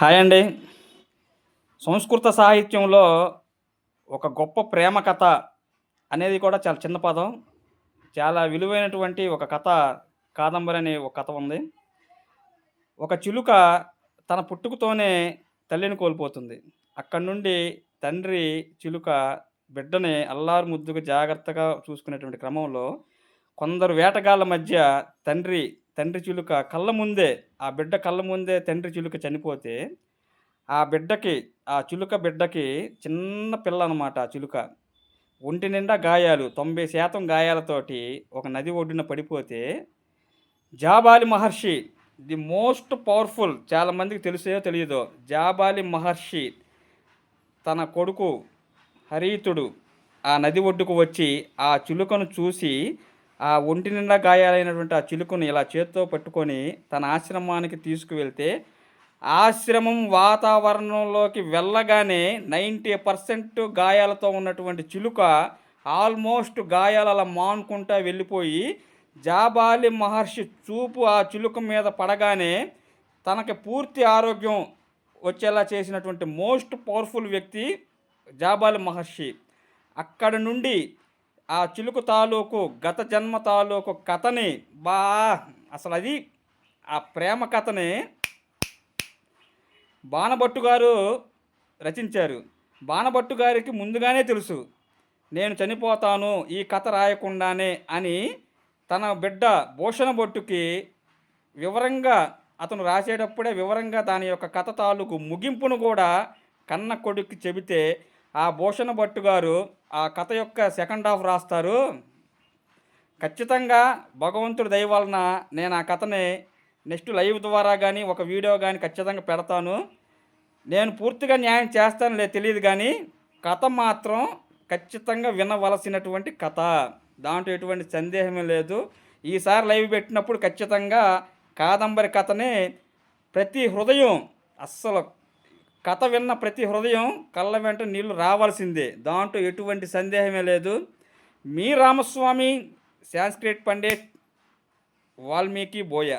Hi అండి. సంస్కృత సాహిత్యంలో ఒక గొప్ప ప్రేమ కథ అనేది కూడా చాలా చిన్న పదం. చాలా విలువైనటువంటి ఒక కథ కాదంబరి అనే ఒక కథ ఉంది. ఒక చిలుక తన పుట్టుకతోనే తల్లిని కోల్పోతుంది. అక్కడి నుండి తండ్రి చిలుక బిడ్డని అల్లారు ముద్దుగా జాగ్రత్తగా చూసుకునేటువంటి క్రమంలో కొందరు వేటగాళ్ళ మధ్య తండ్రి తండ్రి చిలుక కళ్ళ ముందే ఆ బిడ్డ కళ్ళ ముందే తండ్రి చిలుక చనిపోతే ఆ బిడ్డకి ఆ చిలుక బిడ్డకి చిన్న పిల్ల అనమాట ఆ చిలుక. ఒంటి నిండా గాయాలు తొంభై శాతం గాయాలతోటి ఒక నది ఒడ్డున పడిపోతే Jabali Maharshi the most powerful చాలామందికి తెలిసో తెలియదో జాబాలి మహర్షి తన కొడుకు హరీతుడు ఆ నది ఒడ్డుకు వచ్చి ఆ చిలుకను చూసి ఆ ఒంటి నిండా గాయాలైనటువంటి ఆ చిలుకను ఇలా చేత్తో పట్టుకొని తన ఆశ్రమానికి తీసుకువెళ్తే ఆశ్రమం వాతావరణంలోకి వెళ్ళగానే నైంటీ పర్సెంట్ గాయాలతో ఉన్నటువంటి చిలుక ఆల్మోస్ట్ గాయాలు అలా మానుకుంటా వెళ్ళిపోయి జాబాలి మహర్షి చూపు ఆ చిలుక మీద పడగానే తనకి పూర్తి ఆరోగ్యం వచ్చేలా చేసినటువంటి మోస్ట్ పవర్ఫుల్ వ్యక్తి జాబాలి మహర్షి. అక్కడ నుండి ఆ చిలుకు తాలూకు గత జన్మ తాలూకు కథని బా అసలు అది ఆ ప్రేమ కథని బాణభట్టు గారు రచించారు. బాణభట్టు గారికి ముందుగానే తెలుసు నేను చనిపోతాను ఈ కథ రాయకుండానే అని తన బిడ్డ భూషణ భట్టుకి వివరంగా అతను రాసేటప్పుడే వివరంగా దాని యొక్క కథ తాలూకు ముగింపును కూడా కన్న కొడుక్కి చెబితే ఆ భూషణ భట్టు గారు ఆ కథ యొక్క సెకండ్ హాఫ్ రాస్తారు. ఖచ్చితంగా భగవంతుడి దయ వలన నేను ఆ కథని నెక్స్ట్ లైవ్ ద్వారా కానీ ఒక వీడియో కానీ ఖచ్చితంగా పెడతాను. నేను పూర్తిగా న్యాయం చేస్తాను లేదు తెలియదు కానీ కథ మాత్రం ఖచ్చితంగా వినవలసినటువంటి కథ. దాంట్లో ఎటువంటి సందేహమే లేదు. ఈసారి లైవ్ పెట్టినప్పుడు ఖచ్చితంగా కాదంబరి కథని ప్రతి హృదయం అస్సలు కథ విన్న ప్రతి హృదయం కళ్ళ వెంట నీళ్ళు రావాల్సిందే. దాంట్లో ఎటువంటి సందేహమే లేదు. మీ రామస్వామి సాంస్క్రిట్ పండిట్ వాల్మీకి బోయ.